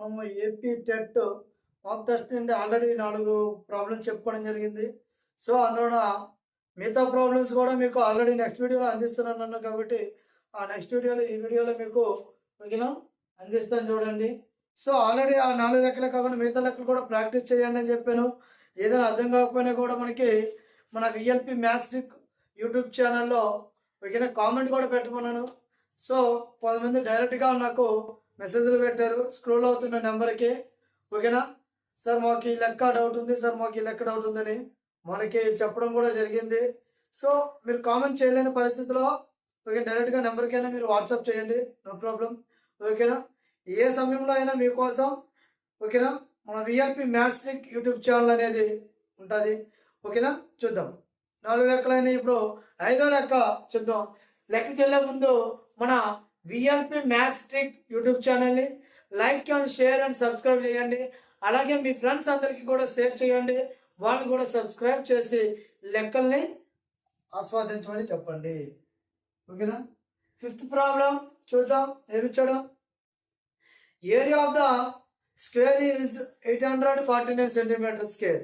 మనము AP TET mock test నుండి already నాలుగు ప్రాబ్లమ్స్ చెప్పుకోవడం జరిగింది. సో అందులో మిగతా ప్రాబ్లమ్స్ కూడా మీకు ఆల్రెడీ నెక్స్ట్ వీడియోలో అందిస్తున్నాను అన్నాను కాబట్టి ఆ నెక్స్ట్ వీడియోలో ఈ వీడియోలో మీకు మిగిలిన అందిస్తాను చూడండి. సో ఆల్రెడీ ఆ నాలుగు లెక్కలే కాకుండా మిగతా లెక్కలు కూడా ప్రాక్టీస్ చేయండి అని చెప్పాను. ఏదైనా అర్థం కాకపోయినా కూడా మనకి మన విఎల్పి మ్యాథ్స్ యూట్యూబ్ ఛానల్లో మిగిలిన కామెంట్ కూడా పెట్టమన్నాను. సో కొంతమంది డైరెక్ట్గా నాకు మెసేజ్లు పెట్టారు. స్క్రోల్ అవుతున్న నెంబర్కి. ఓకేనా? సార్ మాకు ఈ లెక్క డౌట్ ఉంది. సార్ మాకు ఈ లెక్క డౌట్ ఉందని మనకి చెప్పడం కూడా జరిగింది. సో మీరు కామెంట్ చేయలేని పరిస్థితిలో ఓకే డైరెక్ట్గా నెంబర్కైనా మీరు వాట్సాప్ చేయండి. No problem. ఓకేనా? ఏ సమయంలో అయినా మీకోసం ఓకేనా? మన విఆర్పి మ్యాథ్స్టిక్ యూట్యూబ్ ఛానల్ అనేది ఉంటుంది. ఓకేనా? చూద్దాం. నాలుగు లెక్కలైన ఇప్పుడు ఐదో లెక్క చూద్దాం. లెక్కకి వెళ్ళే ముందు మన విఎల్పి మ్యాథ్స్ ట్రిక్ యూట్యూబ్ ఛానల్ని like and share and subscribe చేయండి. అలాగే మీ ఫ్రెండ్స్ అందరికీ కూడా షేర్ చేయండి. వాళ్ళు కూడా సబ్స్క్రైబ్ చేసి లెక్కల్ని ఆస్వాదించమని చెప్పండి. ఓకేనా? ఫిఫ్త్ ప్రాబ్లం చూద్దాం. ఏమిచ్చాడు? Area of the square is eight hundred forty nine centimetre square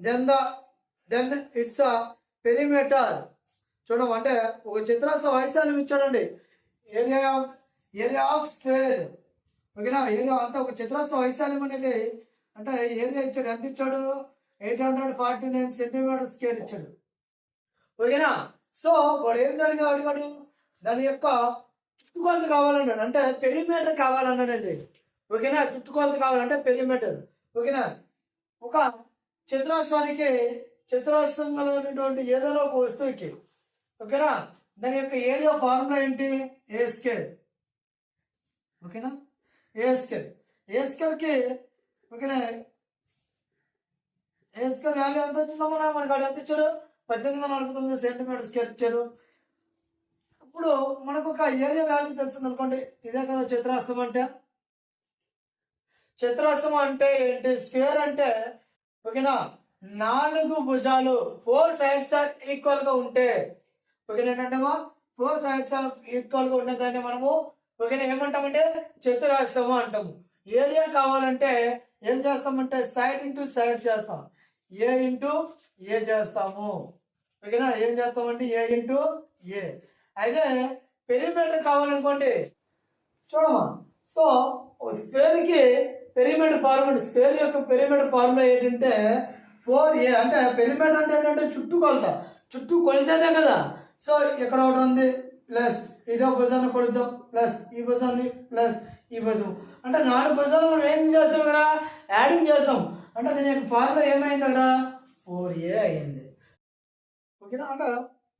then the then it's a perimeter చూడం అంటే ఒక చిత్రాస వైశాల్యం ఇచ్చాడండి. Area of area of square. ఓకేనా? ఏరియా అంతా ఒక చిత్రాస్త వైశాల్యం అనేది అంటే ఏరియా ఇచ్చాడు. ఎంత ఇచ్చాడు? Eight hundred forty nine centimetre square ఇచ్చాడు. ఓకేనా? సో వాడు ఏం అడిగా అడిగాడు దాని యొక్క చుట్టుకొలత కావాలన్నాడు. అంటే పెరిమీటర్ కావాలన్నాడండి ఓకేనా? చుట్టుకొలత కావాలంటే పెరిమీటర్. ఓకేనా? ఒక చతురాస్రానికి చతురాస్రంలో ఉన్నటువంటి ఏదైనా ఒక వస్తువుకి. ఓకేనా? దాని యొక్క ఏరియా ఫార్ములా ఏంటి? ఏ స్కేర్ ఓకేనా? ఏ స్కేర్ ఏ స్కేల్కి ఓకేనా? ఏ స్కేర్ వాల్యూ ఎంత వచ్చిందమ్మా మనకి వాడు ఎంత ఇచ్చాడు? పద్దెనిమిది వందల నలభై తొమ్మిది సెంటీమీటర్ స్కేర్ ఇచ్చాడు. ఇప్పుడు మనకు ఒక ఏరియా వాల్యూ తెలిసింది అనుకోండి. ఇదే కదా చతురాస్తం అంటే. చతురస్రం అంటే ఏంటి? స్క్వేర్ అంటే ఓకేనా? నాలుగు భుజాలు. ఫోర్ సైడ్స్ ఆర్ ఈక్వల్గా ఉంటే ఓకేనా ఏంటంటే ఫోర్ సైడ్స్ ఆఫ్ ఈక్వల్గా దాన్ని మనము ఓకేనా ఏమంటామంటే చతురస్రము అంటాము. ఏరియా కావాలంటే ఏం చేస్తామంటే సైడ్ ఇంటూ సైడ్ చేస్తాం. ఏ ఇంటూ ఏ చేస్తాము. ఓకేనా ఏం చేస్తామంటే ఏ ఇంటూ ఏ అయితే పెరిమీటర్ కావాలనుకోండి చూడమా? సో స్క్వేర్కి పెరిమీటర్ ఫార్ములా స్క్వేర్ యొక్క పెరిమీటర్ ఫార్ములా ఏంటంటే ఫోర్ ఏ అంటే పెరిమీటర్ అంటే ఏంటంటే చుట్టూ కొలత చుట్టూ కొలిసేదే కదా. సో ఇక్కడ ఒకటి ఉంది? ప్లస్ ఇదో భుజాన్ని కొడుద్దాం. ప్లస్ ఈ భుజాన్ని ప్లస్ ఈ భుజం అంటే నాలుగు భుజాలు మనం ఏం చేస్తాం ఇక్కడ? యాడింగ్ చేస్తాం. అంటే దీని యొక్క ఫార్ములా ఏమైంది అక్కడ? ఫోర్ ఏ అయింది. ఓకేనా? అంటే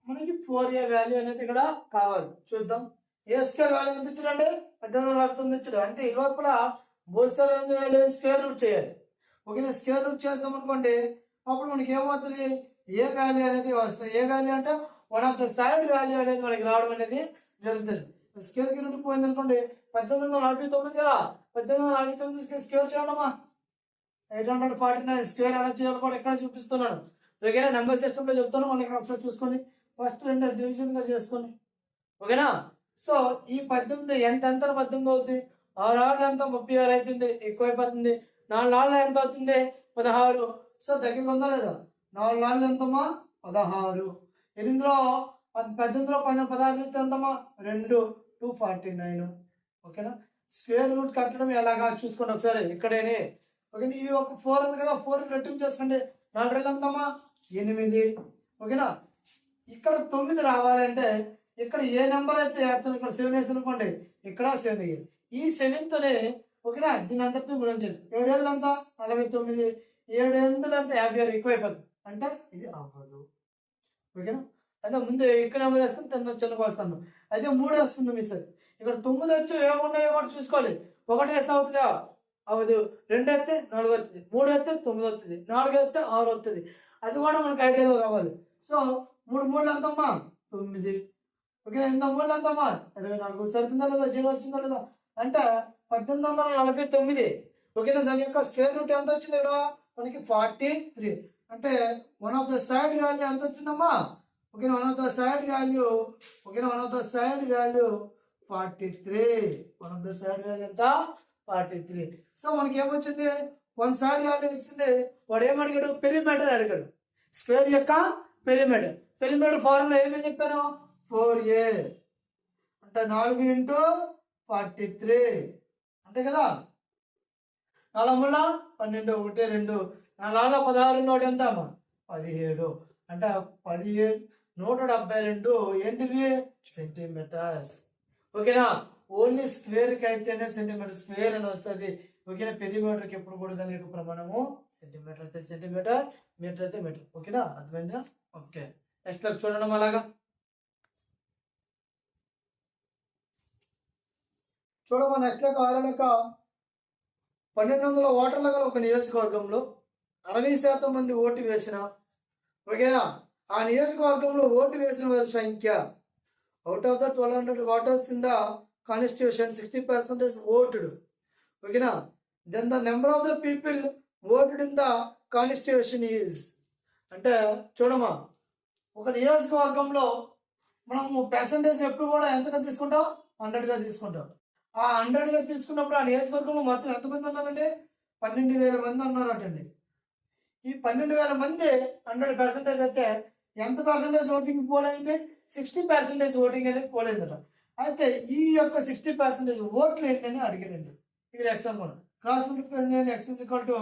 మనకి ఫోర్ ఏ వాల్యూ అనేది ఇక్కడ కావాలి. చూద్దాం. ఏ స్క్వేర్ వాల్యూ ఎంత ఇచ్చాడండి పద్దెనిమిది వందల అర్థం ఇచ్చాడు. అంటే ఇరువైపుల బోత్ సైడ్ ఏం చేయాలి? స్క్వేర్ రూట్ చేయాలి. ఓకేనా? స్క్వేర్ రూట్ చేస్తాం అనుకోండి అప్పుడు మనకి ఏమవుతుంది? ఏ వాల్యూ అనేది వస్తుంది. ఏ వాల్యూ అంటే one of the side value అనేది మనకి రావడం అనేది జరుగుతుంది. స్కేల్కి రూట్ పోయింది అనుకోండి పద్దెనిమిది వందల నలభై తొమ్మిది కదా పద్దెనిమిది వందల నలభై తొమ్మిది స్కేల్ చేయడమా eight hundred forty nine square ఎలా చేయాలో కూడా ఇక్కడ చూపిస్తున్నాను ఓకేనా? నెంబర్ సిస్టమ్లో చెప్తాను మనం ఇక్కడ ఒకసారి చూసుకోండి. ఫస్ట్ రెండు డివిజన్గా చేసుకోండి. ఓకేనా? సో ఈ పద్దెనిమిది ఎంత ఎంత పద్దెనిమిది అవుతుంది ఆరు ఆరు ఎంత? ముప్పై ఆరు అయిపోయింది ఎక్కువైపోతుంది నాలుగు నాలుగు ఎంత అవుతుంది? పదహారు. సో దగ్గరికి ఉందా లేదా? నాలుగు నాలుగు ఎంతమ్మా? పదహారు. ఎనిమిదిలో పద్దెనిమిదిలో పైన పదహారు ఎంతమ్మా రెండు టూ ఫార్టీ నైన్ ఓకేనా? స్క్వేర్ రూట్ కట్టడం ఎలాగా? చూసుకోండి ఒకసారి ఇక్కడేనే. ఓకేనా? ఈ ఒక ఫోర్ ఉంది కదా ఫోర్ రెట్టింపు చేసుకోండి. నాలుగు రెండు ఎంతమ్మా ఎనిమిది. ఓకేనా? ఇక్కడ తొమ్మిది రావాలంటే ఇక్కడ ఏ నెంబర్ అయితే వేస్తాం? ఇక్కడ సెవెన్ వేసి అనుకోండి ఇక్కడ సెవెన్ వేయాలి. ఈ సెవెన్తోనే ఓకేనా? దీని అంతటిని గుణించండి ఏడేళ్ళు అంతా నలభై తొమ్మిది. ఏడు ఎనిమిది యాభై ఆరు ఎక్కువ అయిపోతుంది అంటే ఇది అవ్వదు. ఓకేనా? అంటే ముందు ఎక్కువ నెంబర్ వేసుకుని తన చిన్నగా వస్తాను. అయితే మూడు వస్తుంది మీ సార్. ఇక్కడ తొమ్మిది వచ్చి ఏమున్నాయో కూడా చూసుకోవాలి. ఒకటి వేస్తే అవుతుందా? అవదు రెండు వస్తే నాలుగు వస్తుంది. మూడు వస్తే తొమ్మిది వస్తుంది. నాలుగు వస్తే ఆరు వస్తుంది. అది కూడా మనకు ఐడియాలో కావాలి సో మూడు మూడు ఎంతమ్మా? తొమ్మిది. ఓకే ఎనిమిది మూడు ఎంతమ్మా? ఇరవై నాలుగు. సరిపోయిందా లేదా? జీరో వచ్చిందా లేదా? అంటే పద్దెనిమిది వందల నలభై తొమ్మిది. ఓకేనా? దాని యొక్క స్క్వేర్ రూట్ ఎంత వచ్చింది ఇక్కడ? మనకి ఫార్టీ త్రీ అంటే one of the side value ఎంత వచ్చిందమ్మా? ఓకేనా one of the side value ఓకేనా one of the side value forty three one of the side value ఎంత? ఫార్టీ త్రీ సో మనకి ఏమొచ్చింది వన్ సైడ్ వాల్యూ వచ్చింది వాడు ఏమడిగాడు పెరిమీటర్ అడిగాడు. స్క్వేర్ యొక్క పెరిమీటర్ పెరిమీటర్ ఫార్ములా ఏమని చెప్పాను? ఫోర్ ఏ అంటే నాలుగు ఇంటూ ఫార్టీ త్రీ అంతే కదా? నాలుగు మూడు పన్నెండు ఒకటి రెండు. నాలుగు పదహారు నూట ఎంత అమ్మా పదిహేడు. అంటే పదిహేడు నూట డెబ్బై రెండు. ఏంటివి సెంటీమీటర్స్. ఓకేనా? ఓన్లీ స్క్వేర్కి అయితేనే సెంటీమీటర్. స్క్వేర్ అని వస్తుంది. ఓకేనా? పెరిమీటర్కి ఎప్పుడు కూడా దాని యొక్క ప్రమాణము సెంటీమీటర్ అయితే సెంటీమీటర్ మీటర్ అయితే మీటర్. ఓకేనా? అర్థమైందా? ఓకే. నెక్స్ట్ లెక్క చూడడం అలాగా. చూడమ్మా నెక్స్ట్ లెక్క ఆరో లెక్క. పన్నెండు వందల ఓటర్ల గల ఒక నియోజకవర్గంలో అరవై శాతం మంది ఓటు వేసిన ఓకేనా? ఆ నియోజకవర్గంలో ఓటు వేసిన వారి సంఖ్య out of the twelve hundred voters in the constitution sixty percentage ఓటుడు ఓకేనా? Then the number of the people voted in the constitution is అంటే చూడమ్మా ఒక నియోజకవర్గంలో మనము పర్సంటేజ్ ఎప్పుడు కూడా ఎంతగా తీసుకుంటాం? హండ్రెడ్గా తీసుకుంటాం. ఆ హండ్రెడ్గా తీసుకున్నప్పుడు ఆ నియోజకవర్గంలో మొత్తం ఎంతమంది ఉన్నారంటే? పన్నెండు వేల మంది ఉన్నారటండి. ఈ పన్నెండు వేల మంది హండ్రెడ్ పర్సెంటేజ్ అయితే ఎంత పర్సెంటేజ్ ఓటింగ్ పోలైంది సిక్స్టీ పర్సెంటేజ్ ఓటింగ్ అనేది పోలేదట. అయితే ఈ యొక్క సిక్స్టీ పర్సెంటేజ్ ఓట్లు ఏంటని అడిగాడండి. ఇక్కడ example cross multiplication X equal to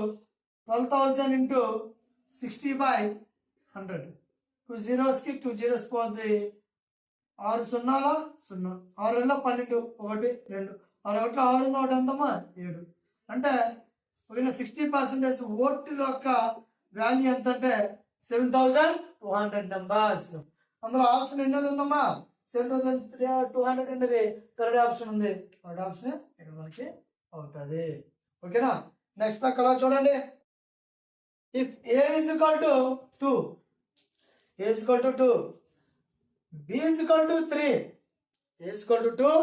twelve thousand into sixty by hundred two జీరోస్కి two zeros పోతుంది ఆరు సున్నాల? సున్నా. ఆరు వేల పన్నెండు. ఒకటి రెండు. ఆరు ఒకటి ఆరు నూట ఎంతమ్మా? ఏడు. అంటే ఒక సిక్స్టీ పర్సెంటేజ్ ఓట్ల యొక్క వాల్యూ ఎంత అంటే seven thousand two hundred numbers అందులో ఆప్షన్ ఎన్నోది ఉందమ్మా? Seven thousand three two hundred అనేది థర్డ్ ఆప్షన్ ఉంది. థర్డ్ ఆప్షన్ ఇక్కడ మనకి అవుతుంది. ఓకేనా నెక్స్ట్ అక్కడ చూడండి. If A is equal to two A is equal to two b is equal to 3 a is equal to 2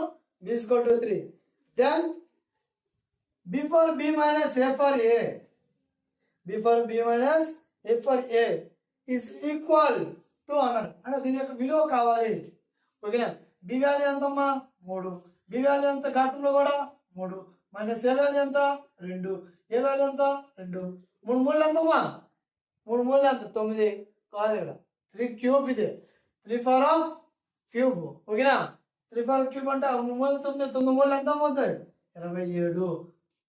b is equal to 3 then b for b minus a for b for b minus A for A is equal to అన్నాడు అంటే దీని యొక్క విలువ కావాలి. ఓకేనా B value ఎంత అమ్మా మూడు. బి వాల్యూ ఎంత ఘాతంలో కూడా? మూడు. మైనస్ ఏ వాల్యూ ఎంత? రెండు. ఏ వాల్యూ ఎంత? రెండు. మూడు మూడు ఎంతమ్మా? మూడు మూడు ఎంత? తొమ్మిది. కాదు. ఇక్కడ త్రీ క్యూబ్ ఇది త్రీ ఫోర్ ఆఫ్ క్యూబ్ ఓకేనా త్రీ ఫోర్ క్యూబ్ అంటే మూడు మూడు తొమ్మిది. తొమ్మిది మూడు ఎంత అవుతాయి ఇరవై ఏడు.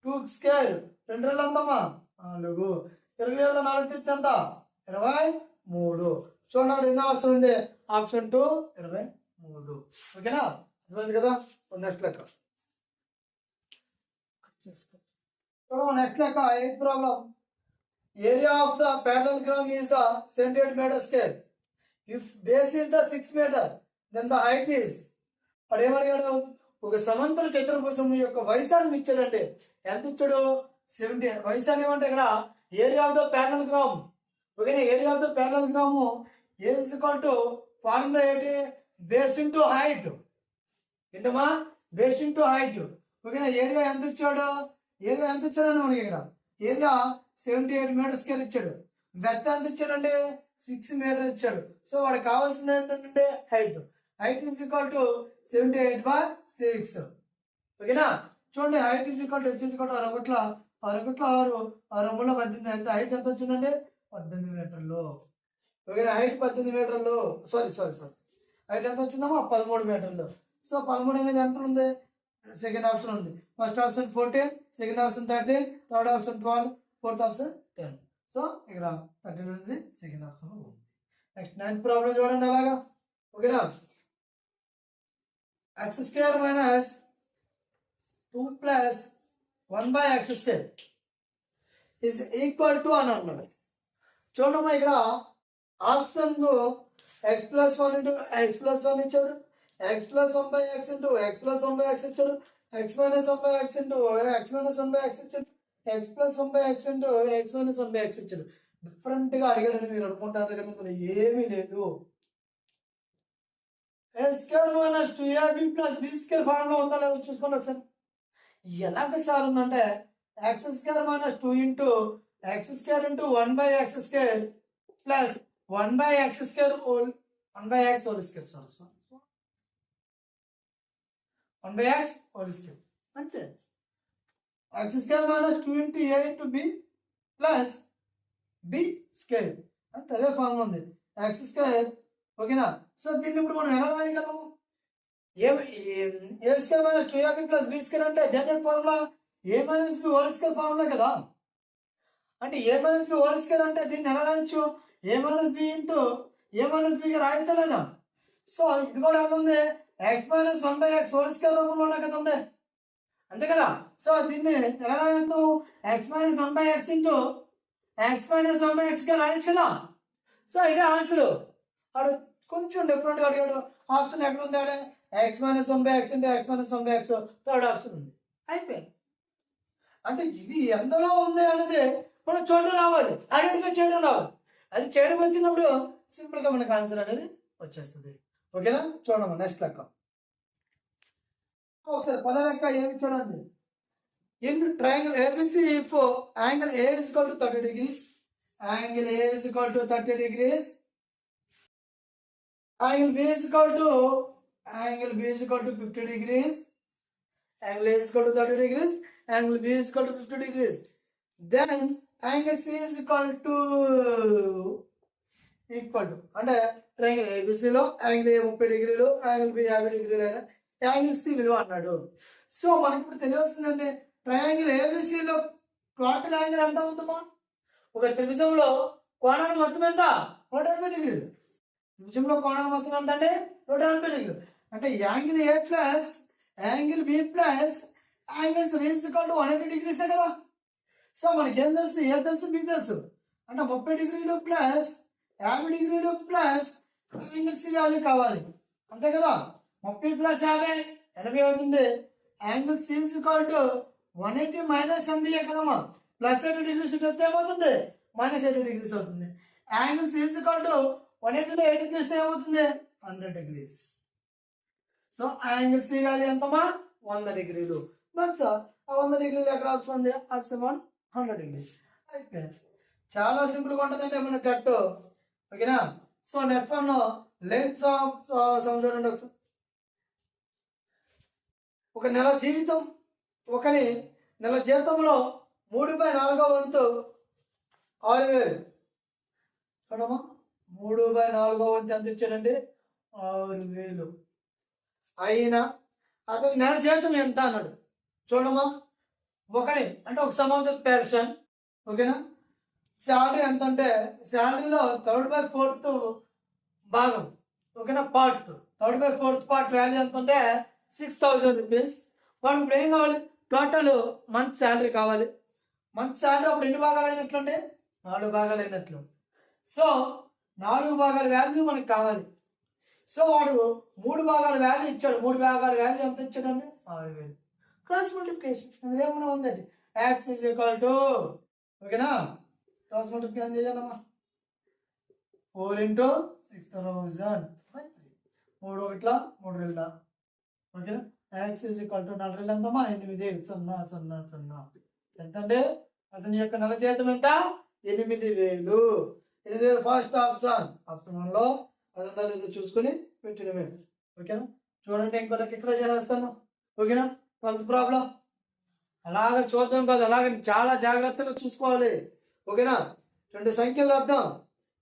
టూ స్కేర్ రెండు రోజులు ఎంతమ్మా? నాలుగు. ఇరవై ఏళ్ళ నాలుగు తెచ్చి ఎంత? ఇరవై మూడు. చూడండి ఎన్నో ఆప్షన్ ఉంది? ఆప్షన్ టూ ఇరవై మూడు. ఓకేనా? అర్థమైంది కదా? నెక్స్ట్ లెక్క. చూడమా నెక్స్ట్ లెక్క. Eighth problem area of the parallelogram is the centimeter scale. If base is the 6 meter then the height is. వాడు ఏమడిగాడు? ఒక సమంతర చతుర్భుజం యొక్క వైశాల్యం ఇచ్చాడంటే ఎంత ఇచ్చాడు? సెవెంటీ వైశాలి ఏమంటే ఇక్కడ area of the parallelogram. ఓకేనా? Area of the parallelogram is equal to formula ఏంటి బేస్ ఇంటూ హైట్ ఏంటమ్మా? బేస్ ఇంటూ హైట్ ఓకేనా? ఏరియా ఎంత ఇచ్చాడు? ఏరియా ఎంత ఇచ్చాడు మనకి ఇక్కడ? Area seventy eight metres scale ఇచ్చాడు. బెత్త ఎంత ఇచ్చాడంటే సిక్స్ మీటర్ ఇచ్చాడు. సో వాడికి కావాల్సింది ఏంటంటే height height is equal to seventy eight by six ఓకేనా? చూడండి height is equal to H is equal to అరవట్ల ఆరు ఆరు మూల పద్దెనిమిది అంటే హైట్ ఎంత వచ్చిందండి? పద్దెనిమిది మీటర్లు. ఓకే హైట్ పద్దెనిమిది మీటర్లు. సారీ సారీ సారీ హైట్ ఎంత వచ్చిందమ్మా? పదమూడు మీటర్లు. సో పదమూడు అనేది ఎంత ఉంది? సెకండ్ ఆప్షన్ ఉంది. First option fourteen second option thirteen third option twelve fourth option ten so ఇక్కడ థర్టీన్ అనేది సెకండ్ ఆప్షన్ ఉంది. నెక్స్ట్ నైన్త్ ప్రాబ్లం చూడండి అలాగా. ఓకేనా? X square minus two plus one by X square. Is equal to అని అన్నాడు చూడమ్మా ఇక్కడ option X plus one into X plus one ఇచ్చాడు. X plus one by X into X plus one by X ఇచ్చాడు. X minus one by X into X minus one by X ఇచ్చాడు. X plus one by X into X minus one by X ఇచ్చాడు. డిఫరెంట్గా అడిగాడని మీరు అనుకుంటారు కానీ ఏమీ లేదు. A square minus two AB plus B square formula ఉందా లేదో చూసుకోండి ఒకసారి. ఎలాగ సార్ ఉందంటే X square minus two into X square into one by X square plus one by X square whole one by X whole square sorry sorry one by X whole square అంతే. X square minus two into A into B plus B square అంత అదే form ఉంది. X square ఓకేనా so దీన్ని ఇప్పుడు మనం ఎలా రాయగలము a a minus two ab plus b square అంటే general formula a minus b whole square formula కదా? అంటే a minus b whole square అంటే దీన్ని ఎలా రాయొచ్చు? A minus b into a minus బిగా రాయించలేదా? సో ఇది కూడా ఏముంది x minus one by x whole రూపంలో రూపంలోనే కదా ఉంది. అంతే కదా? సో దీన్ని ఎలా రాయొద్దు? X minus one by X into X minus one by ఎక్స్గా రాయొచ్చు కదా సో ఇదే ఆన్సర్ వాడు కొంచెం డిఫరెంట్గా అడిగాడు. ఆప్షన్ ఎక్కడ ఉంది ఆడే? X minus one by X into X minus one by X third option ఉంది. అయిపోయింది. అంటే ఇది ఎంతలో ఉంది అనేది మనం చూడడం రావాలి. ఐడెంటిఫై చేయడం రావాలి. అది చేయడం వచ్చినప్పుడు సింపుల్గా మనకు ఆన్సర్ అనేది వచ్చేస్తుంది. ఓకేనా చూడము నెక్స్ట్ లెక్క. ఒకసారి పద లెక్క ఏమి చూడండి. In triangle ABC for angle A is equal to thirty degrees angle A is equal to thirty degrees angle B is equal to angle B is equal to fifty degrees angle A is equal to thirty degrees angle B is equal to fifty degrees then angle C is equal to equal to అంటే triangle ఏబిసిలో angle A ముప్పై డిగ్రీలు angle B యాభై డిగ్రీలు అయినా angle C విలువ అన్నాడు. So మనకి ఇప్పుడు తెలియవలసిందంటే ట్రయాంగిల్ ఏబిసిలో టోటల్ యాంగిల్ ఎంత అవుతుందా? ఒక త్రిభుజంలో కోణాలు మొత్తం ఎంత? నూట ఎనభై డిగ్రీలు. త్రిభుజంలో కోణాలు మొత్తం ఎంత అంటే నూట ఎనభై డిగ్రీలు. అంటే angle A plus angle B plus angles equals to one eighty డిగ్రీసే కదా? సో మనకి ఏం తెలుసు? ఏ తెలుసు? బి తెలుసు. అంటే ముప్పై డిగ్రీలు ప్లస్ యాభై డిగ్రీలు ప్లస్ యాంగిల్స్ వాల్యూ కావాలి. అంతే కదా? ముప్పై ప్లస్ యాభై ఎనభై అవుతుంది. Angle C's equal to one eighty minus ఎనభై కదమ్మా ప్లస్ ఎయిటీ డిగ్రీస్ వస్తే ఏమవుతుంది? మైనస్ ఎయిటీ డిగ్రీస్ అవుతుంది. యాంగిల్ సీల్స్ ఈక్వల్ టు వన్ ఎయిటీలో ఎయిటీ తీస్తే ఏమవుతుంది? Hundred degrees so angle C value ఎంతమా వంద డిగ్రీలు. దట్స్ ఆ వంద డిగ్రీలు ఎక్కడ ఆప్షన్ ఉంది ఆప్షన్ వన్ హండ్రెడ్ డిగ్రీ. అయిపోయింది చాలా సింపుల్గా ఉంటుందంటే మన కట్ ఓకేనా so next one lens uh, of సంవత్సరం ఒకసారి. ఒక నెల జీవితం ఒకని నెల జీతంలో మూడు బై నాలుగో వంతు ఆరు వేలు. చూడమ్మా. మూడు బై నాలుగో వంతు ఎంత ఇచ్చాడండి ఆరు వేలు. అయినా అతని నెల జీతం ఎంత అన్నాడు? చూడమ్మా. ఒకటి అంటే ఒక సమ్ ఆఫ్ ద పర్సన్ ఓకేనా? శాలరీ ఎంత అంటే శాలరీలో థర్డ్ బై ఫోర్త్ భాగం ఓకేనా? Part third by fourth part value ఎంత అంటే సిక్స్ థౌజండ్ రూపీస్ వాడు ఇప్పుడు ఏం కావాలి? టోటల్ మంత్ శాలరీ కావాలి. మంత్ శాలరీ అప్పుడు ఎన్ని భాగాలు అయినట్లుంటే నాలుగు భాగాలు అయినట్లు. సో నాలుగు భాగాల వాల్యూ మనకి కావాలి. సో వాడు మూడు భాగాల వాల్యూ ఇచ్చాడు. మూడు భాగాల వాల్యూ ఎంత ఇచ్చాడండి ఆరు వేలు. క్రాస్ మల్టిప్లికేషన్ అందులో ఏమైనా ఉందండి? యాక్స్ ఇస్ ఈక్వల్ టు ఓకేనా క్రాస్ మల్టిప్లికేషన్ చేయాలమ్మా ఫోర్ ఇంటూ సిక్స్ థౌజండ్ మూడు ఒకట్ల మూడు రెండా? ఓకేనా యాక్స్ ఇస్ ఈక్వల్ టు నాలుగు రెండు ఎంతమ్మా? ఎనిమిది. సున్నా సున్నా సున్నా. ఎంత అతని యొక్క నెల జీతం ఎంత? ఎనిమిది వేలు. ఎనిమిది వేలు ఫస్ట్ ఆప్షన్ ఆప్షన్ వన్లో అదంతా లేదో చూసుకొని పెట్టినవే ఓకేనా? చూడండి ఇంకో ఇక్కడ చేస్తాను. ఓకేనా? Twelfth problem. అలాగ చూద్దాం కాదు అలాగ చాలా జాగ్రత్తగా చూసుకోవాలి. ఓకేనా? రెండు సంఖ్యలు అర్థం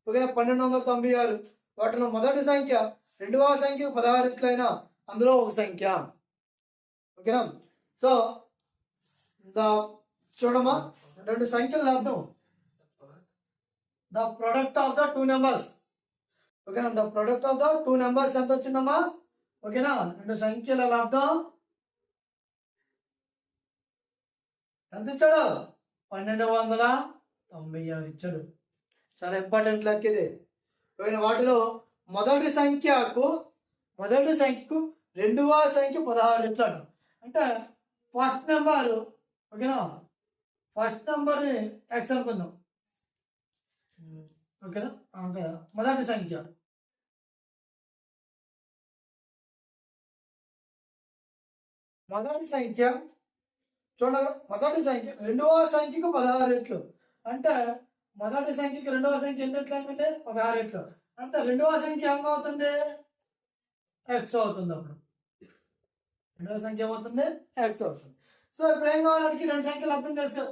ఓకేనా? పన్నెండు వందల తొంభై ఆరు. వాటిలో మొదటి సంఖ్య రెండవ సంఖ్య పదహారు ఇట్లయినా అందులో ఒక సంఖ్య. ఓకేనా? సో ద చూడమా రెండు సంఖ్యలు అర్థం the product of the two numbers. ఓకేనా the product of the two numbers ఎంత వచ్చిందమ్మా? ఓకేనా రెండు సంఖ్యల లబ్ధం ఎంత ఇచ్చాడు? పన్నెండు వందల తొంభై ఆరు ఇచ్చాడు. చాలా ఇంపార్టెంట్ లెక్క ఇది. ఓకేనా వాటిలో మొదటి సంఖ్యకు మొదటి సంఖ్యకు రెండవ సంఖ్య పదహారు ఇచ్చాడు. అంటే ఫస్ట్ నెంబర్ ఓకేనా ఫస్ట్ నెంబర్ ఎక్స్ అనుకుందాం. ఓకేనా? అంటే మొదటి సంఖ్య. మొదటి సంఖ్య. చూడండి మొదటి సంఖ్య. రెండవ సంఖ్యకు పదహారు రెట్లు. అంటే మొదటి సంఖ్యకి రెండవ సంఖ్య ఎన్ని రెట్లు అయిందంటే పదహారు రెట్లు. అంటే రెండవ సంఖ్య ఏమవుతుంది ఎక్స్ అవుతుంది అప్పుడు. రెండవ సంఖ్య ఏమవుతుంది ఎక్స్ అవుతుంది. సో ఇప్పుడు ఏం కావాలంటే రెండు సంఖ్యలు అర్థం తెలుసు.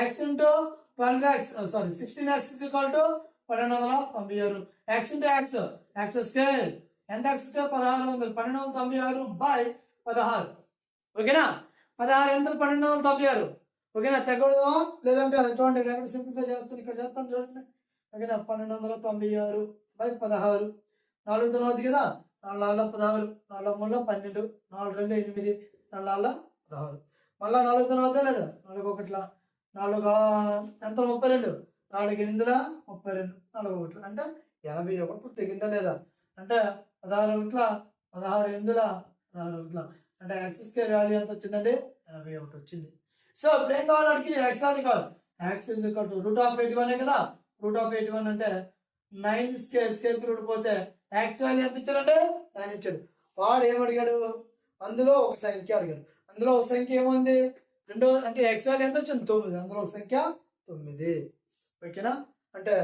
X into twelve x sorry sixteen x equal to పన్నెండు వందల తొంభై ఆరు. X into x x scale ఎంత ఎక్స్ వచ్చా పదహారు వందలు. పన్నెండు వందల తొంభై ఆరు బై పదహారు. ఓకేనా? పదహారు ఎంత పన్నెండు వందల తొంభై ఆరు? ఓకేనా? తగ్గడదా లేదంటే అది చూడండి ఇక్కడ ఎక్కడ సింప్లిఫై చేస్తాను ఇక్కడ చేస్తాను చూడండి. ఓకేనా? పన్నెండు వందల తొంభై ఆరు బై పదహారు. నాలుగు తర్వాత కదా? నాలుగు నాలుగు పదహారు. నాలుగు మూడులో పన్నెండు. నాలుగు రెండు ఎనిమిది. నాలుగు నాలుగు పదహారు. మళ్ళీ నాలుగు తర్వాత లేదా? నాలుగు ఒకట్లా. నాలుగు ఎంత? ముప్పై రెండు. నాలుగు ఎనిమిదిల ముప్పై రెండు నాలుగు ఒకట్ల అంటే ఎనభై ఒకటి తెగిందా లేదా? అంటే పదహారు ఒకట్ల పదహారు ఎనిమిదిల పదహారు ఒకట్ల అంటే యాక్సిస్ కే వాల్యూ ఎంత వచ్చిందండి? ఎనభై ఒకటి వచ్చింది. సో ఇప్పుడు ఏం కావాలంటే యాక్స్ అది కావాలి. X is equal to root of eighty one కదా? రూట్ ఆఫ్ ఎయిటీ వన్ అంటే నైన్ స్కేర్ స్కేర్ రూట్ పోతే యాక్స్ వాల్యూ ఎంత ఇచ్చారంటే నైన్ ఇచ్చాడు. వాడు ఏం అడిగాడు? అందులో ఒక సంఖ్య అడిగాడు. అందులో ఒక సంఖ్య ఏముంది? రెండో అంటే ఎక్స్ వాల్యూ ఎంత వచ్చింది? తొమ్మిది. అందులో ఒక సంఖ్య తొమ్మిది. ఓకేనా? అంటే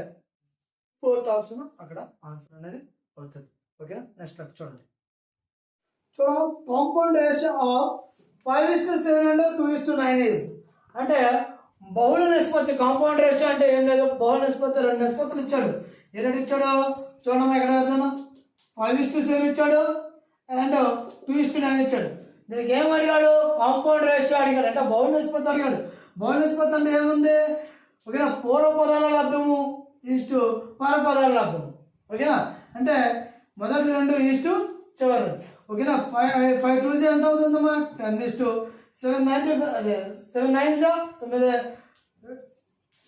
ఫోర్త్ ఆప్షన్ అక్కడ ఆన్సర్ అనేది అవుతుంది. ఓకేనా? నెక్స్ట్ చూడండి చూడండి. Compound ratio of five is to seven and two is to nine is అంటే బహుళ నిష్పత్తి కాంపౌండ్ రేషియో అంటే ఏం లేదు. బహుళ నిష్పత్తి రెండు నిష్పత్తులు ఇచ్చాడు. ఏంటంటే ఇచ్చాడు? చూడమ్మా ఎక్కడ వెళ్తాను ఫైవ్ ఇస్ టు సెవెన్ ఇచ్చాడు and two is to nine ఇచ్చాడు. దీనికి ఏం అడిగాడు? కాంపౌండ్ రేషియో అడిగాడు. అంటే బౌల్ నిష్పత్తి అడిగాడు. బౌల్ నిష్పత్తి అంటే ఏముంది? ఓకేనా? పూర్వ పదాల లబ్ధము ఈస్టు పరపదాల లబ్ధము. ఓకేనా? అంటే మొదటి రెండు ఈస్టు చివరి. ఓకేనా? ఫైవ్ ఫైవ్ టూ ఎంత అవుతుందమ్మా? Ten is to seven nine అదే సెవెన్ నైన్ సార్ తొమ్మిది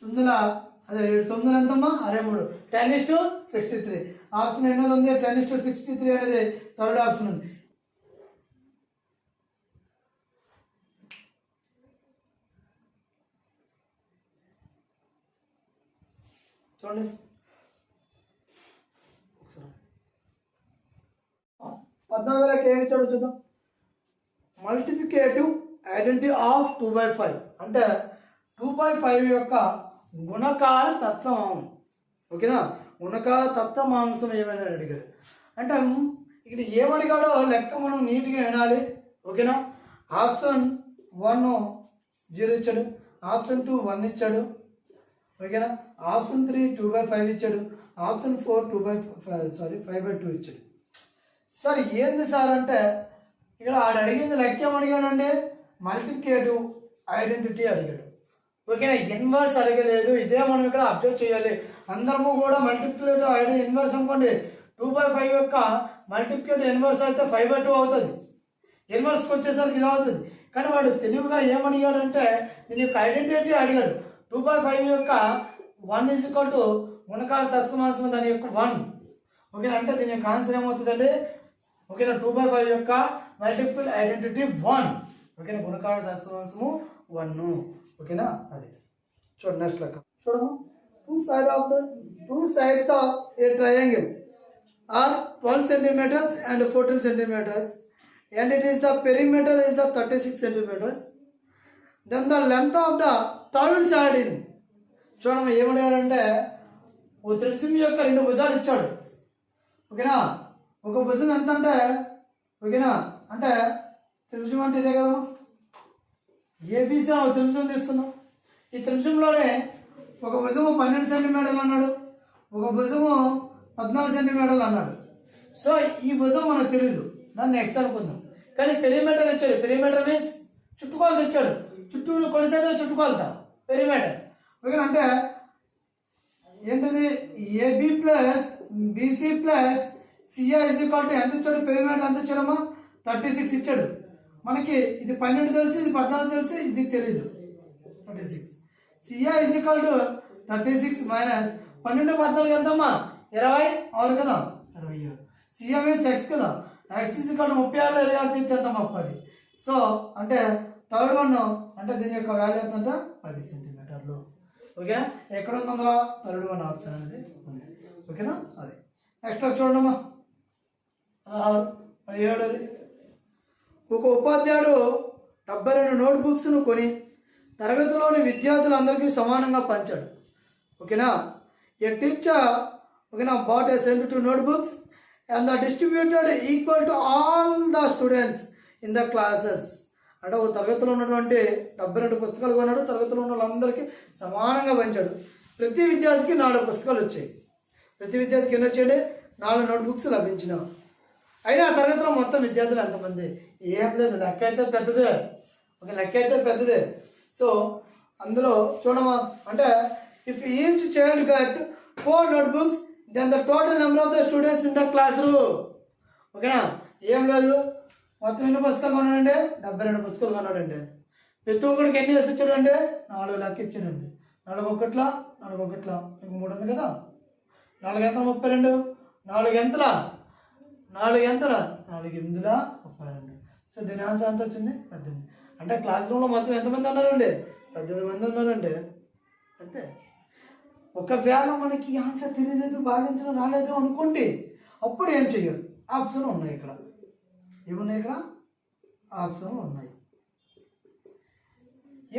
తొమ్మిదిల అదే ఏడు తొమ్మిది ఎంతమ్మా? అరవై మూడు. Ten is to sixty three. Option ఎన్నోది ఉంది? Ten is to sixty three అనేది థర్డ్ ఆప్షన్ ఉంది. చూడండి. పద్నాలుగు ఏమి ఇచ్చాడు చూద్దాం. Multiplicative identity of two by five అంటే టూ బై ఫైవ్ యొక్క గుణకార తత్వం. ఓకేనా? గుణకార తత్వమాంసం ఏమైనా అడిగారు అంటే ఇక్కడ ఏమడిగాడో లెక్క మనం నీట్గా వినాలి. ఓకేనా? ఆప్షన్ వన్ జీరో ఇచ్చాడు. ఆప్షన్ టూ వన్ ఇచ్చాడు. ఓకేనా option three two by five ఇచ్చాడు. Option four two by sorry five by two ఇచ్చాడు. సార్ ఏంది సార్ అంటే ఇక్కడ ఆడు అడిగింది లెక్క ఏం అడిగాడండి మల్టిప్లికేటివ్ ఐడెంటిటీ అడిగాడు. ఓకేనా? ఇన్వర్స్ అడగలేదు. ఇదే మనం ఇక్కడ అబ్జర్వ్ చేయాలి. అందరము కూడా మల్టిప్లికేటివ్ ఐడి ఇన్వర్స్ అనుకోండి. టూ బై ఫైవ్ యొక్క మల్టిప్లికేటివ్ ఇన్వర్స్ అయితే ఫైవ్ బై టూ అవుతుంది. ఇన్వర్స్కి వచ్చేసరికి ఇది అవుతుంది. కానీ వాడు తెలివిగా ఏమడిగాడంటే నేను యొక్క ఐడెంటిటీ అడిగాడు. టూ బై ఫైవ్ యొక్క వన్ ఈజ్ ఈక్వల్ టు గుణకాల తత్సమాసం దాని యొక్క వన్ ఓకేనా అంటే దీని యొక్క ఆన్సర్ ఏమవుతుందండి ఓకేనా టూ బై ఫైవ్ యొక్క మల్టిపుల్ ఐడెంటిటీ వన్ ఓకేనా గుణకాల తత్సమాసము వన్ ఓకేనా అది. చూడండి నెక్స్ట్ లెక్క. చూడము two side of the two sides of a triangle are 12 centimeters and 14 centimeters. And it is the perimeter is the 36 centimeters. Then the length of the third సాడిన్ చూడమ్మా ఏమడిగాడంటే ఓ త్రిభుజం యొక్క రెండు భుజాలు ఇచ్చాడు. ఓకేనా? ఒక భుజం ఎంత అంటే ఓకేనా? అంటే త్రిభుజం అంటే ఇదే కదా? ఏబీసీ ఒక త్రిభుజం తీసుకున్నాం ఈ త్రిభుజంలోనే ఒక భుజము పన్నెండు సెంటీమీటర్లు అన్నాడు. ఒక భుజము పద్నాలుగు సెంటీమీటర్లు అన్నాడు. సో ఈ భుజం మనకు తెలియదు దాన్ని ఎక్స్ అనుకుందాం. కానీ పెరిమీటర్ ఇచ్చాడు పెరిమీటర్ మీన్స్ చుట్టుకొలత ఇచ్చాడు చుట్టూ కొలిసేదో చుట్టుకొలత పెరిమీటర్ ఓకే అంటే ఏంటిది? AB plus BC plus CI is equal to ఎంత ఇచ్చాడు? పెరిమీటర్ ఎంత ఇచ్చాడమ్మా? థర్టీ సిక్స్ ఇచ్చాడు. మనకి ఇది పన్నెండు తెలుసు ఇది పద్నాలుగు తెలుసు ఇది తెలీదు. Thirty six CI is equal to thirty six minus పన్నెండు పద్నాలుగు ఎంతమ్మా? ఇరవై ఆరు కదా? ఇరవై ఆరు సిఎం మీన్స్ ఎక్స్ కదా? ఎక్స్ ఇస్ ఈక్వల్ టు ముప్పై ఆరు ఇరవై ఆరు తీస్తే ముప్పది సో అంటే థర్డ్ వన్ అంటే దీని యొక్క వాల్యూ ఎంత పది సెంటీమీటర్లు ఓకేనా? ఎక్కడ ఉంది అందులో థర్డ్ వన్ ఆప్షన్ అనేది ఉంది. ఓకేనా? అది. నెక్స్ట్ చూడమ్మా పదహారు పదిహేడది ఒక ఉపాధ్యాయుడు డెబ్బై రెండు నోట్బుక్స్ను కొని తరగతిలోని విద్యార్థులందరికీ సమానంగా పంచాడు. ఓకేనా? ఏ టీచర్ ఓకేనా bought a cent to notebooks and the distributed equal to all the students in the classes అంటే ఓ తరగతిలో ఉన్నటువంటి డెబ్బై రెండు పుస్తకాలు కొన్నాడు. తరగతిలో ఉన్న వాళ్ళందరికీ సమానంగా పంచాడు. ప్రతి విద్యార్థికి నాలుగు పుస్తకాలు వచ్చాయి. ప్రతి విద్యార్థికి ఎన్ని వచ్చాయండి నాలుగు నోట్బుక్స్ లభించిన. అయినా ఆ తరగతిలో మొత్తం విద్యార్థులు ఎంతమంది? ఏం లేదు. లెక్క అయితే పెద్దదే. ఒక లెక్క అయితే పెద్దదే. సో అందులో చూడమా? అంటే if each child got four notebooks then the total number of the students in the classroom ఓకేనా? ఏం లేదు. మొత్తం ఎన్ని పుస్తకాలు కొన్నాడంటే? డెబ్బై రెండు పుస్తకాలు కొన్నాడండి ప్రతి ఒక్కడికి ఎన్ని వేసి ఇచ్చాడంటే? నాలుగు లెక్క ఇచ్చాడండి. నాలుగు ఒకట్ల నాలుగు ఒకట్ల. ఇంక మూడు ఉంది కదా? నాలుగు ఎంతల ముప్పై రెండు. నాలుగు ఎంతల? నాలుగు ఎంతల? నాలుగు ఎనిమిదిల? ముప్పై రెండు. సో దీని ఆన్సర్ ఎంత వచ్చింది? పద్దెనిమిది. అంటే క్లాస్ రూమ్లో మొత్తం ఎంతమంది ఉన్నారండి? పద్దెనిమిది మంది ఉన్నారండి. అంతే. ఒకవేళ మనకి ఆన్సర్ తెలియలేదు భావించడం రాలేదు అనుకోండి అప్పుడు ఏం చెయ్యాలి ఆప్షన్ ఉన్నాయి ఇక్కడ. ఏమున్నాయి ఇక్కడ? ఆప్షన్ ఉన్నాయి.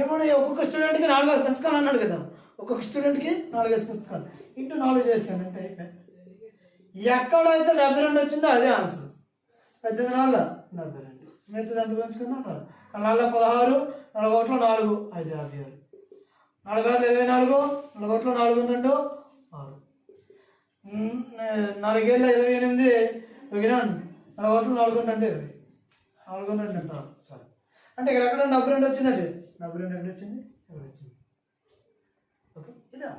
ఏమన్నాయి? ఒక్కొక్క స్టూడెంట్కి నాలుగు ఐదు పుస్తకాలు అన్నాడు కదా. ఒక్కొక్క స్టూడెంట్కి నాలుగు ఐదు పుస్తకాలు. ఇంటూ నాలుగు చేశాను అంటే అయిపోయి ఎక్కడైతే డెబ్బై రెండు వచ్చిందో అదే ఆన్సర్. పద్దెనిమిది నాళ్ళ డెబ్బై రెండు. మిగతాది ఎంత పెంచుకున్నాం నాలుగు పదహారు నాలుగు ఒకటిలో నాలుగు ఐదు యాభై ఆరు. నాలుగు ఆరు ఇరవై నాలుగు నాలుగు ఒకటిలో నాలుగు రెండు ఆరు. నాలుగేళ్ళ ఇరవై ఎనిమిది ఓకేనా నాలుగు ఓట్లు నాలుగు అంటే ఇరవై నాలుగు ఎంత? అంటే ఇక్కడ ఎక్కడ డబ్బు రెండు వచ్చిందండి డబ్బు రెండు ఎక్కడ వచ్చింది? ఇక్కడ వచ్చింది? ఓకే ఇదా.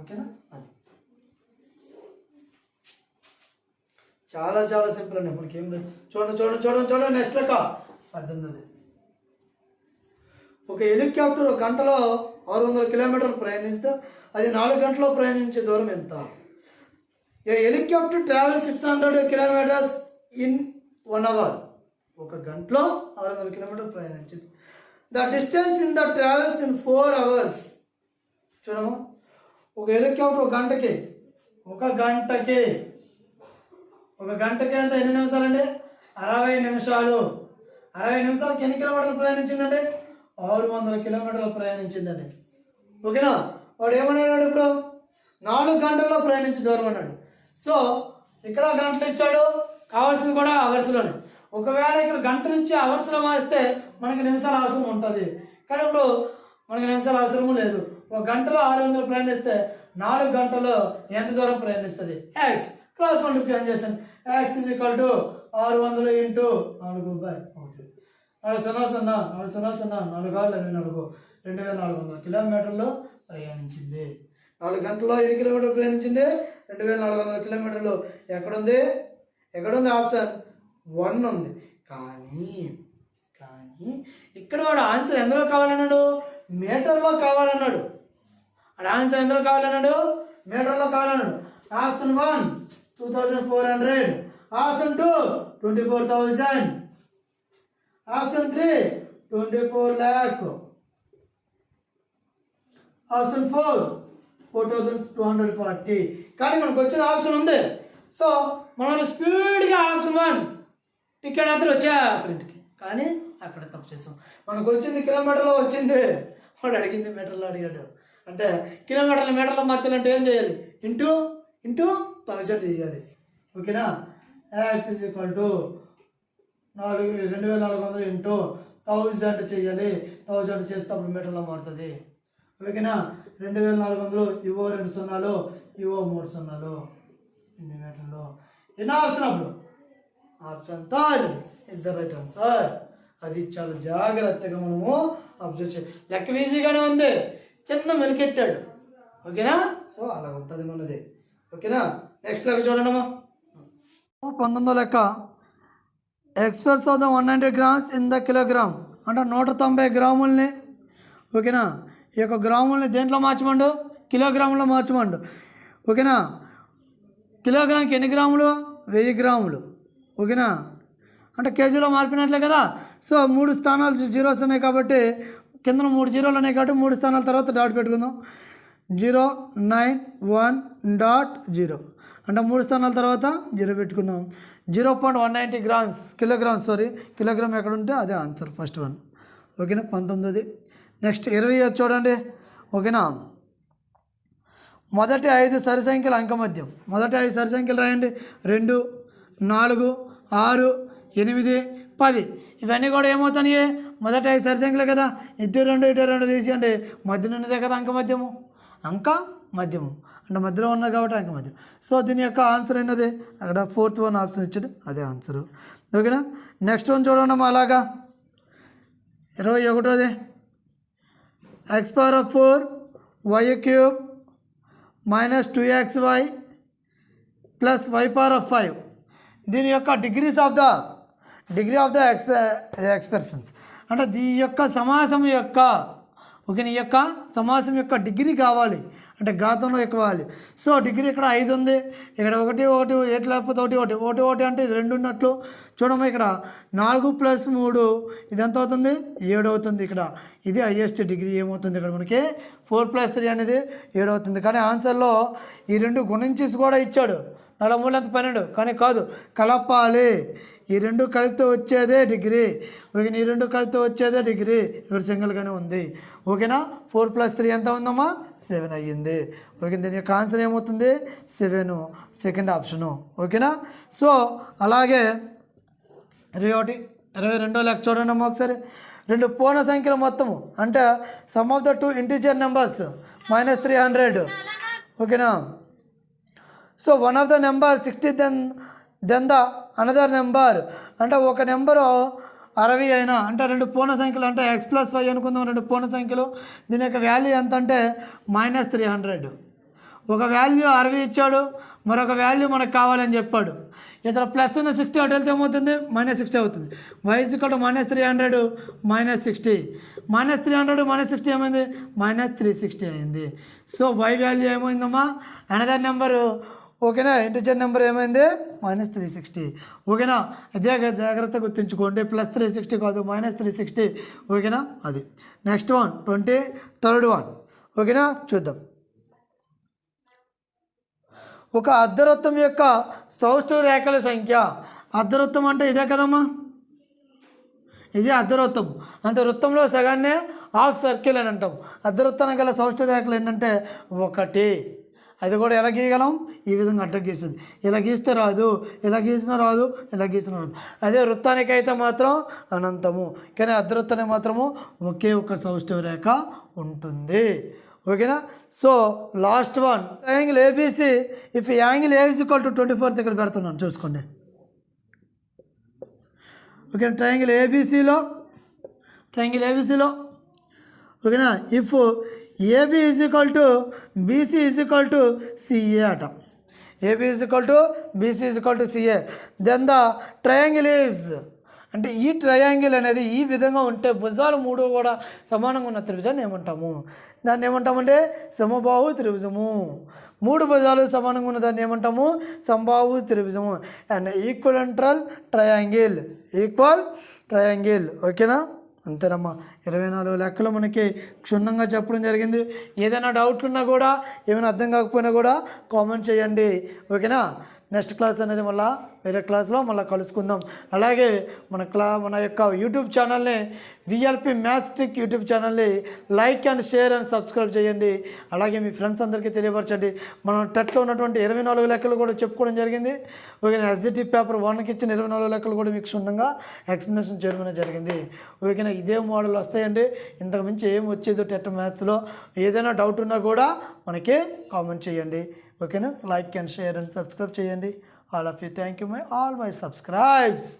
ఓకేనా? అది. చాలా చాలా సింపుల్ అండి. మనకి ఏం లేదు. చూడండి చూడండి చూడండి చూడండి. నెక్స్ట్ లెక్క. పద్దెనిమిది ఒక హెలికాప్టర్ గంటలో ఆరు వందల కిలోమీటర్లు ప్రయాణిస్తే అది నాలుగు గంటల్లో ప్రయాణించే దూరం ఎంత? A helicopter travel six hundred kilometres in one hour. ఒక గంటలో ఆరు వందల కిలోమీటర్లు ప్రయాణించింది. The distance in the travels in four hours. చూడమా ఒక హెలికాప్టర్ ఒక గంటకి. ఒక గంటకి. ఒక గంటకి అంత ఎన్ని నిమిషాలండి? అరవై నిమిషాలు. అరవై నిమిషాలకి ఎన్ని కిలోమీటర్లు ప్రయాణించిందండి? ఆరు వందల కిలోమీటర్లు ప్రయాణించిందండి. ఓకేనా? వాడు ఏమన్నాడు ఇప్పుడు? నాలుగు గంటల్లో ప్రయాణించి దూరం అన్నాడు. సో ఇక్కడ గంటలు ఇచ్చాడు? కావాల్సింది కూడా అవర్స్లోనే ఒకవేళ ఇక్కడ గంట నుంచి అవర్స్లో మారిస్తే మనకి నిమిషాల అవసరం ఉంటుంది. కానీ ఇప్పుడు మనకి నిమిషాల అవసరము లేదు. ఒక గంటలో ఆరు వందలు ప్రయాణిస్తే నాలుగు గంటలో ఎంత దూరం ప్రయాణిస్తుంది? యాక్స్ క్లాస్ వన్ ఫ్యాన్ చేశాను యాక్స్ ఇస్ ఈక్వల్ టు ఆరు వందలు ఇంటూ నాలుగు బై ఒకటి. నాలుగు సున్నా సున్నా నాలుగు సున్నా సున్నా నాలుగు ఆరు రెండు నాలుగు. రెండు వేల నాలుగు వందల కిలోమీటర్లు ప్రయాణించింది. నాలుగు గంటల్లో ఎన్ని కిలోమీటర్లు ప్రయాణించింది? రెండు వేల నాలుగు వందల కిలోమీటర్లు. ఎక్కడుంది? ఎక్కడుంది ఆప్షన్ వన్ ఉంది. కానీ కానీ ఇక్కడ వాడు ఆన్సర్ ఎందులో కావాలన్నాడు? మీటర్లో కావాలన్నాడు. వాడు ఆన్సర్ ఎందులో కావాలన్నాడు? మీటర్లో కావాలన్నాడు. Option one two thousand four hundred option two twenty four thousand option three twenty four lakh option four four thousand two hundred forty కానీ మనకు వచ్చిన ఆప్షన్ ఉంది. సో మనం స్పీడ్గా ఆప్షన్ టికెట్ అతను వచ్చా అతనింటికి కానీ అక్కడ తప్పు చేస్తాం మనకు వచ్చింది కిలోమీటర్లో వచ్చింది. వాడు అడిగింది మీటర్లో అడిగాడు. అంటే కిలోమీటర్ల మీటర్లో మార్చాలంటే ఏం చేయాలి? ఇంటూ ఇంటూ థౌజండ్ చేయాలి. ఓకేనా? యాక్స్ ఇస్ ఈక్వల్ టు నాలుగు రెండు వేల నాలుగు వందలు ఇంటూ థౌజండ్ చేయాలి. థౌజండ్ చేస్తే అప్పుడు మీటర్లో మారుతుంది. ఓకేనా? రెండు వేల నాలుగు వందలు ఇవో రెండు సున్నాలు ఇవో మూడు సున్నాలు. ఎన్ని మీటర్లు ఆప్షన్ అప్పుడు option third is the right answer అది చాలా జాగ్రత్తగా మనము అబ్జర్వ్ చేయాలి. లెక్క ఈజీగానే ఉంది. చిన్న మెలికెట్టాడు. ఓకేనా? సో అలా ఉంటుంది మనది. ఓకేనా? నెక్స్ట్ లెక్క చూడండమ్మా పంతొమ్మిదో లెక్క. Express of the one hundred grams in the kilogram. అంటే నూట తొంభై గ్రాముల్ని. ఓకేనా? ఈ యొక్క గ్రాముల్ని దేంట్లో మార్చమండు? కిలోగ్రాములో మార్చమండు. ఓకేనా? కిలోగ్రామ్కి ఎన్ని గ్రాములు? వెయ్యి గ్రాములు. ఓకేనా? అంటే కేజీలో మార్పినట్లే కదా? సో మూడు స్థానాలు జీరోస్ ఉన్నాయి కాబట్టి కింద మూడు జీరోలు ఉన్నాయి కాబట్టి మూడు స్థానాల తర్వాత డాట్ పెట్టుకుందాం. Zero nine one dot zero. అంటే మూడు స్థానాల తర్వాత జీరో పెట్టుకున్నాం. Zero point one ninety grams kilograms sorry kilogram ఎక్కడ ఉంటే అదే ఆన్సర్ ఫస్ట్ వన్ ఓకేనా? పంతొమ్మిది నెక్స్ట్ ఇరవై చూడండి. ఓకేనా? మొదటి ఐదు సరి సంఖ్యల అంకమద్యం మొదటి ఐదు సరి సంఖ్యలు రాయండి. రెండు నాలుగు ఆరు ఎనిమిది పది. ఇవన్నీ కూడా ఏమవుతాయి మొదట ఐదు సరి సంఖ్యలు కదా. ఇటు రెండు ఇటు రెండు తీసేయండి. మధ్యలో ఉన్నదే కదా అంక మధ్యము అంక మధ్యము. అంటే మధ్యలో ఉన్నది కాబట్టి అంక మధ్యం సో దీని యొక్క ఆన్సర్ అయినది అక్కడ ఫోర్త్ వన్ ఆప్షన్ ఇచ్చాడు. అదే ఆన్సరు. ఓకేనా? నెక్స్ట్ వన్ చూడండి అలాగా. ఇరవై ఒకటోది. X power of four y cube minus two x y plus y power of five దీని యొక్క degrees of the degree of the ఎక్స్పె expressions అంటే దీని యొక్క సమాసం యొక్క ఓకే ఈ యొక్క సమాసం యొక్క డిగ్రీ కావాలి. అంటే ఘాతంలో ఎక్కువాలి సో డిగ్రీ ఇక్కడ ఐదు ఉంది. ఇక్కడ ఒకటి ఒకటి ఎటు లేకపోతే ఒకటి ఒకటి. ఒకటి ఒకటి అంటే ఇది రెండు ఉన్నట్లు చూడమ్మా ఇక్కడ. నాలుగు ప్లస్ మూడు ఇది ఎంత అవుతుంది? ఏడు అవుతుంది ఇక్కడ. ఇది హైయెస్ట్ డిగ్రీ ఏమవుతుంది ఇక్కడ మనకి? ఫోర్ ప్లస్ త్రీ అనేది ఏడు అవుతుంది. కానీ ఆన్సర్లో ఈ రెండు గుణించేసి కూడా ఇచ్చాడు. నలభై మూడు ఎంత పన్నెండు. కానీ కాదు కలపాలి. ఈ రెండు కలిపితే వచ్చేదే డిగ్రీ. ఓకే ఈ రెండు కలిపితే వచ్చేదే డిగ్రీ. ఇక్కడ సింగిల్గానే ఉంది. ఓకేనా? ఫోర్ ప్లస్ త్రీ ఎంత ఉందమ్మా? సెవెన్ అయ్యింది. ఓకే దీని యొక్క ఆన్సర్ ఏమవుతుంది? సెవెన్. Second option. ఓకేనా? సో అలాగే ఇరవై ఒకటి ఇరవై రెండో లెక్క చూడండి అమ్మా ఒకసారి. రెండు పూర్ణ సంఖ్యల మొత్తము. అంటే sum of the two integer numbers minus three hundred ఓకేనా? So one of the number sixty then then the another number. అంటే ఒక నెంబరు అరవై అయినా. అంటే రెండు పూర్ణ సంఖ్యలు. అంటే ఎక్స్ ప్లస్ వై అనుకుందాం. రెండు పూర్ణ సంఖ్యలు. దీని యొక్క వాల్యూ ఎంత అంటే మైనస్ త్రీ హండ్రెడ్ ఒక వాల్యూ అరవై ఇచ్చాడు. మరొక వాల్యూ మనకు కావాలని చెప్పాడు. ఇతర ప్లస్ ఉన్న సిక్స్టీ అటు వెళ్తే ఏమవుతుంది? మైనస్ సిక్స్టీ అవుతుంది. వయసు ఇక్కడ minus three hundred minus sixty minus three hundred minus sixty ఏమైంది? మైనస్ త్రీ సిక్స్టీ అయింది. సో వై వాల్యూ ఏమైందమ్మా? అనదర్ నెంబరు ఓకేనా? ఇంటిజర్ నెంబర్ ఏమైంది? Minus three sixty. ఓకేనా? అదే జాగ్రత్త గుర్తుంచుకోండి. ప్లస్ త్రీ సిక్స్టీ కాదు మైనస్ త్రీ సిక్స్టీ. ఓకేనా? అది. Next one twenty third one. ఓకేనా? చూద్దాం. ఒక అర్ధవృత్తం యొక్క సౌష్ఠవ రేఖల సంఖ్య. అర్ధవృత్తం అంటే ఇదే కదమ్మా? ఇది అర్ధవృత్తం. అంటే వృత్తంలో సగాన్నే హాఫ్ సర్కిల్ అని అంటాం. అర్ధవృత్తానికి గల సౌష్ఠవ రేఖలు ఏంటంటే ఒకటి. అది కూడా ఎలా గీయగలం? ఈ విధంగా అడ్డ గీస్తుంది ఇలా గీస్తే రాదు. ఇలా గీసినా రాదు. ఇలా గీసినా రాదు. అదే వృత్తానికైతే మాత్రం అనంతము. కానీ అర్ధవృత్తానికి మాత్రము ఒకే ఒక సౌష్ఠవ రేఖ ఉంటుంది. ఓకేనా? So last one angle ABC if angle age equal to twenty fourth ఇక్కడ పెడుతున్నాను. చూసుకోండి. ఓకే ట్రయాంగిల్ ఏబీసీలో ట్రయాంగిల్ ఏబీసీలో ఓకేనా? If AB is equal to BC is equal to CA అట. AB is equal to BC is equal to CA then the triangle is అంటే ఈ triangle అనేది ఈ విధంగా ఉంటే భుజాలు మూడు కూడా సమానంగా ఉన్న త్రిభుజాన్ని ఏమంటాము? దాన్ని ఏమంటామంటే సమబాహు త్రిభుజము. మూడు భుజాలు సమానంగా ఉన్న దాన్ని ఏమంటాము? సంబాహు త్రిభుజము. And equilateral triangle equal triangle ఓకేనా అంతేనమ్మా. ఇరవై నాలుగు లెక్కలు మనకి క్షుణ్ణంగా చెప్పడం జరిగింది. ఏదైనా డౌట్లు ఉన్నా కూడా ఏమైనా అర్థం కాకపోయినా కూడా కామెంట్ చేయండి. ఓకేనా? నెక్స్ట్ క్లాస్ అనేది మళ్ళీ వేరే క్లాస్లో మళ్ళీ కలుసుకుందాం. అలాగే మన క్లా మన యొక్క యూట్యూబ్ ఛానల్ని విఎల్పి మ్యాథ్స్టిక్ యూట్యూబ్ ఛానల్ని like and share and subscribe చేయండి. అలాగే మీ ఫ్రెండ్స్ అందరికీ తెలియపరచండి. మనం టెట్లో ఉన్నటువంటి ఇరవై నాలుగు లెక్కలు కూడా చెప్పుకోవడం జరిగింది. ఓకే ఎస్జిటి పేపర్ వన్కి ఇచ్చిన ఇరవై నాలుగు లెక్కలు కూడా మీకు క్షుణ్ణంగా ఎక్స్ప్లెనేషన్ చేయడం జరిగింది. ఓకేనా ఇదే మోడల్ వస్తాయండి. ఇంతకు మించి ఏం వచ్చేదో టెట్ మ్యాథ్స్లో? ఏదైనా డౌట్ ఉన్నా కూడా మనకి కామెంట్ చేయండి. ఓకేనా? Like and share and subscribe చేయండి. All of you. Thank you my all my subscribes.